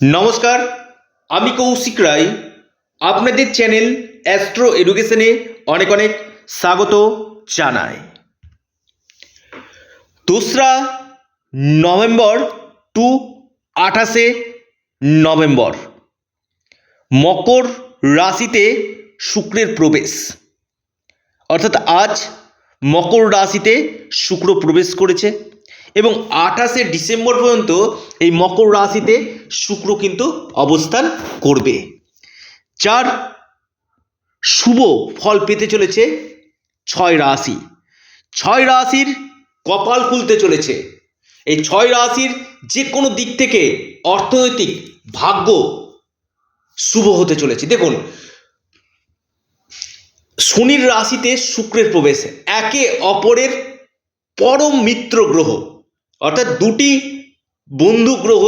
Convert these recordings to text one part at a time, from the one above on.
নমস্কার, আমি কৌশিক রায়। আপনাদের চ্যানেল অ্যাস্ট্রো এডুকেশনে অনেক অনেক স্বাগত জানাই। দোসরা নভেম্বর টু আঠাশে নভেম্বর, মকর রাশিতে শুক্রের প্রবেশ। অর্থাৎ আজ মকর রাশিতে শুক্র প্রবেশ করেছে। এবং আঠাশে ডিসেম্বর পর্যন্ত এই মকর রাশিতে শুক্র কিন্তু অবস্থান করবে। যার শুভ ফল পেতে চলেছে ছয় রাশি। ছয় রাশির কপাল খুলতে চলেছে। এই ছয় রাশির যে কোনো দিক থেকে অর্থনৈতিক ভাগ্য শুভ হতে চলেছে। দেখুন, শনির রাশিতে শুক্রের প্রবেশ, একে অপরের পরম মিত্র গ্রহ। অর্থাৎ দুটি বন্ধু গ্রহ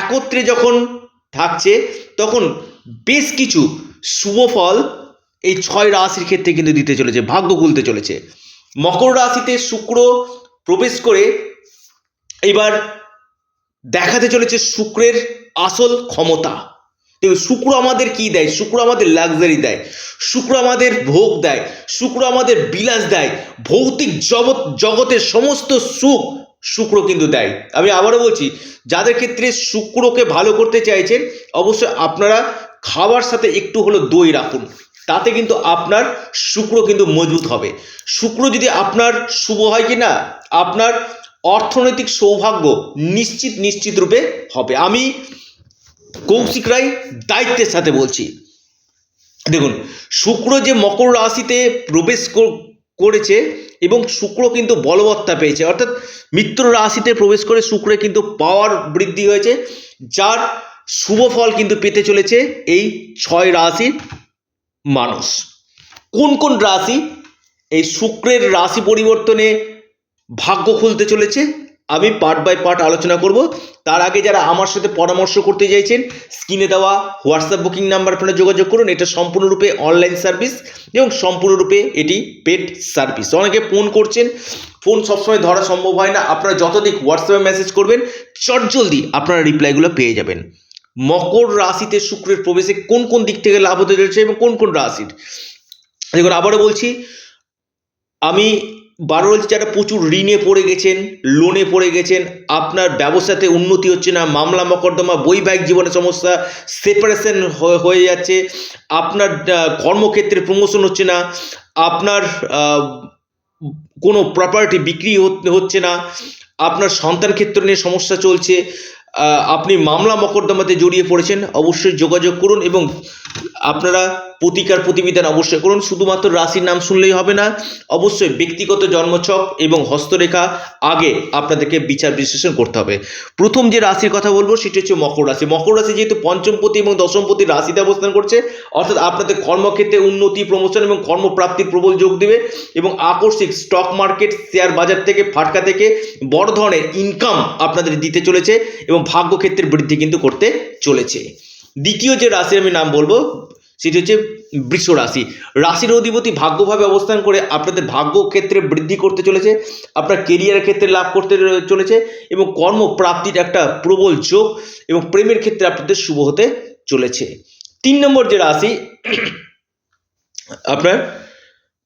একত্রে যখন থাকছে, তখন বেশ কিছু শুভ ফল এই ছয় রাশির ক্ষেত্রে কিন্তু দিতে চলেছে, ভাগ্য খুলতে চলেছে। মকর রাশিতে শুক্র প্রবেশ করে এবার দেখাতে চলেছে শুক্রের আসল ক্ষমতা। দেখুন, শুক্র আমাদের কি দেয়? শুক্র আমাদের লাক্সারি দেয়, শুক্র আমাদের ভোগ দেয়, শুক্র আমাদের বিলাস দেয়, ভৌতিক জগৎ, জগতের সমস্ত সুখ শুক্র কিন্তু দেয়। আমি আবারও বলছি, যাদের ক্ষেত্রে শুক্রকে ভালো করতে চাইছেন, অবশ্যই আপনারা খাবার সাথে একটু হলো দই রাখুন। তাতে কিন্তু আপনার শুক্র কিন্তু মজবুত হবে। শুক্র যদি আপনার শুভ হয় কি না আপনার অর্থনৈতিক সৌভাগ্য নিশ্চিত নিশ্চিত রূপে হবে। আমি কৌশিক রায় দায়িত্বের সাথে বলছি। দেখুন, শুক্র যে মকর রাশিতে প্রবেশ করেছে এবং শুক্র কিন্তু বলবত্তা পেয়েছে। অর্থাৎ মিত্র রাশিতে প্রবেশ করে শুক্রে কিন্তু পাওয়ার বৃদ্ধি হয়েছে, যার শুভ ফল কিন্তু পেতে চলেছে এই ছয় রাশির মানুষ। কোন কোন রাশি এই শুক্রের রাশি পরিবর্তনে ভাগ্য খুলতে চলেছে? আমি পার্ট বাই পার্ট আলোচনা করব। তার আগে যারা আমার সাথে পরামর্শ করতে চাইছেন স্ক্রিনে দেওয়া হোয়াটসঅ্যাপ বুকিং নাম্বার আপনারা যোগাযোগ করুন। এটা সম্পূর্ণরূপে অনলাইন সার্ভিস এবং সম্পূর্ণরূপে এটি পেড সার্ভিস অনেকে ফোন করছেন ফোন সবসময় ধরা সম্ভব হয় না। আপনারা যতদিক হোয়াটসঅ্যাপে মেসেজ করবেন চটজলদি আপনারা রিপ্লাইগুলো পেয়ে যাবেন। মকর রাশিতে শুক্রের প্রবেশে কোন কোন দিক থেকে লাভ হতে চলেছে এবং কোন কোন রাশির? দেখুন, আবারও বলছি, আমি বারো বলছি যারা প্রচুর ঋণে পড়ে গেছেন লোনে পড়ে গেছেন, আপনার ব্যবসাতে উন্নতি হচ্ছে না, মামলা, মকদ্দমা, বৈবাহিক জীবনে সমস্যা সেপারেশন হয়ে যাচ্ছে, আপনার কর্মক্ষেত্রে প্রমোশন হচ্ছে না, আপনার কোনো প্রপার্টি বিক্রি হচ্ছে না, আপনার সন্তান ক্ষেত্র নিয়ে সমস্যা চলছে আপনি মামলা, মকদ্দমাতে জড়িয়ে পড়েছেন, অবশ্যই যোগাযোগ করুন এবং আপনারা প্রতিকার প্রতিবিধান অবশ্যই করুন। শুধুমাত্র রাশির নাম শুনলেই হবে না, অবশ্যই ব্যক্তিগত জন্মছক এবং হস্তরেখা আগে আপনাদেরকে বিচার বিশ্লেষণ করতে হবে। প্রথম যে রাশির কথা বলব, সেটি হচ্ছে মকর রাশি। মকর রাশি যেহেতু পঞ্চমপতি এবং দশমপতি রাশিতে অবস্থান করছে, অর্থাৎ আপনাদের কর্মক্ষেত্রে উন্নতি প্রমোশন এবং কর্মপ্রাপ্তির প্রবল যোগ দেবে এবং আকস্মিক স্টক মার্কেট শেয়ার বাজার থেকে, ফাটকা থেকে বড় ধরনের ইনকাম আপনাদের দিতে চলেছে এবং ভাগ্যক্ষেত্রের বৃদ্ধি কিন্তু করতে চলেছে। দ্বিতীয় যে রাশির আমি নাম বলব সেটি হচ্ছে বৃষ রাশি। রাশির অধিপতি ভাগ্যভাবে অবস্থান করে আপনাদের ভাগ্য ক্ষেত্রে বৃদ্ধি করতে চলেছে, আপনার কেরিয়ারের ক্ষেত্রে লাভ করতে চলেছে এবং কর্মপ্রাপ্তির একটা প্রবল যোগ এবং প্রেমের ক্ষেত্রে আপনাদের শুভ হতে চলেছে। তিন নম্বর যে রাশি, আপনার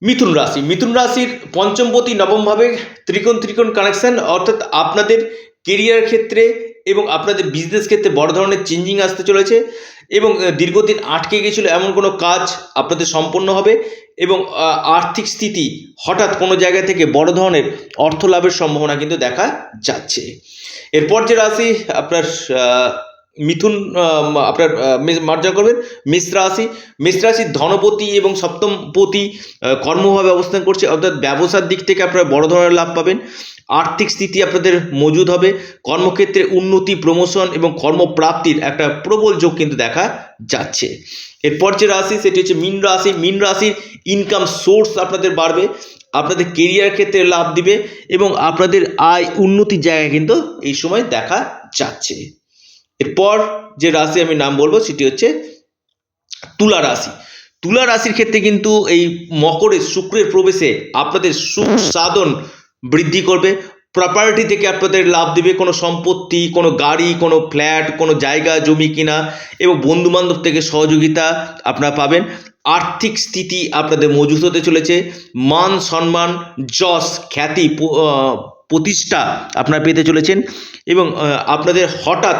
মিথুন রাশি। মিথুন রাশির পঞ্চমপতি নবমভাবে ত্রিকোণ ত্রিকোণ কানেকশন অর্থাৎ আপনাদের কেরিয়ার ক্ষেত্রে এবং আপনাদের বিজনেস ক্ষেত্রে বড় ধরনের চেঞ্জিং আসতে চলেছে এবং দীর্ঘদিন আটকে গিয়েছিল এমন কোনো কাজ আপনাদের সম্পন্ন হবে এবং আর্থিক স্থিতি হঠাৎ কোনো জায়গা থেকে বড় ধরনের অর্থ লাভের সম্ভাবনা কিন্তু দেখা যাচ্ছে। এরপর যে রাশি আপনার মিথুন আপনার আহ, মে- মার্জনা করবেন মেষ রাশি মেষ রাশির ধনপতি এবং সপ্তমপতি কর্মভাবে অবস্থান করছে অর্থাৎ ব্যবসার দিক থেকে আপনারা বড় ধরনের লাভ পাবেন। আর্থিক স্থিতি আপনাদের মজুদ হবে। কর্মক্ষেত্রে উন্নতি প্রমোশন এবং কর্মপ্রাপ্তির একটা প্রবল যোগ কিন্তু দেখা যাচ্ছে। এরপর যে রাশি সেটি হচ্ছে মীন রাশি। মীন রাশির ইনকাম সোর্স আপনাদের বাড়বে আপনাদের কেরিয়ার ক্ষেত্রে লাভ দিবে এবং আপনাদের আয় উন্নতির জায়গায় কিন্তু এই সময় দেখা যাচ্ছে। এরপর যে রাশি আমি নাম বলব সেটি হচ্ছে তুলা রাশি। তুলা রাশির ক্ষেত্রে কিন্তু এই মকরের শুক্রের প্রবেশে আপনাদের সুখ সাধন বৃদ্ধি করবে। প্রপার্টি থেকে আপনাদের লাভ দেবে কোনো সম্পত্তি, কোনো গাড়ি, কোনো ফ্ল্যাট কোনো জায়গা, জমি কিনা এবং বন্ধুবান্ধব থেকে সহযোগিতা আপনারা পাবেন। আর্থিক স্থিতি আপনাদের মজুত হতে চলেছে। মান সম্মান, যশ, খ্যাতি প্রতিষ্ঠা আপনারা পেতে চলেছেন এবং আপনাদের হঠাৎ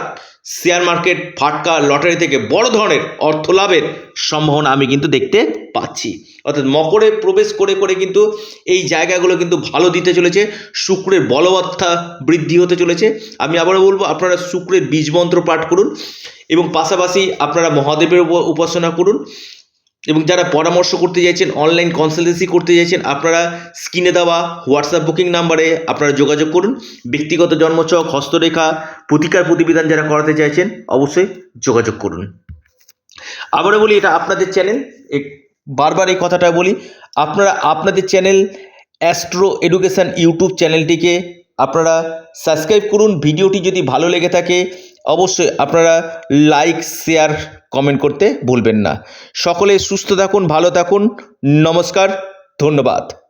শেয়ার মার্কেট ফাটকা লটারি থেকে বড় ধরনের অর্থ লাভের সম্ভাবনা আমি কিন্তু দেখতে পাচ্ছি। অর্থাৎ মকরে প্রবেশ করে করে কিন্তু এই জায়গাগুলো কিন্তু ভালো দিতে চলেছে। শুক্রের বলবত্তা বৃদ্ধি হতে চলেছে। আমি আবারও বলব, আপনারা শুক্রের বীজ মন্ত্র পাঠ করুন এবং পাশাপাশি আপনারা মহাদেবের উপ- উপাসনা করুন। এবং যারা পরামর্শ করতে চাইছেন অনলাইন কনসালটেন্সি করতে চাইছেন, আপনারা স্ক্রিনে দেওয়া হোয়াটসঅ্যাপ বুকিং নাম্বারে আপনারা যোগাযোগ করুন। ব্যক্তিগত জন্মছক, হস্তরেখা, প্রতিকার প্রতিবিধান যারা করাতে চাইছেন, অবশ্যই যোগাযোগ করুন। আবারও বলি, এটা আপনাদের চ্যানেল বারবার এই কথাটা বলি, আপনারা আপনাদের চ্যানেল অ্যাস্ট্রো এডুকেশান ইউটিউব চ্যানেলটিকে আপনারা সাবস্ক্রাইব করুন। ভিডিওটি যদি ভালো লেগে থাকে, অবশ্যই আপনারা লাইক শেয়ার কমেন্ট করতে ভুলবেন না। সকলে সুস্থ থাকুন ভালো থাকুন। নমস্কার ধন্যবাদ।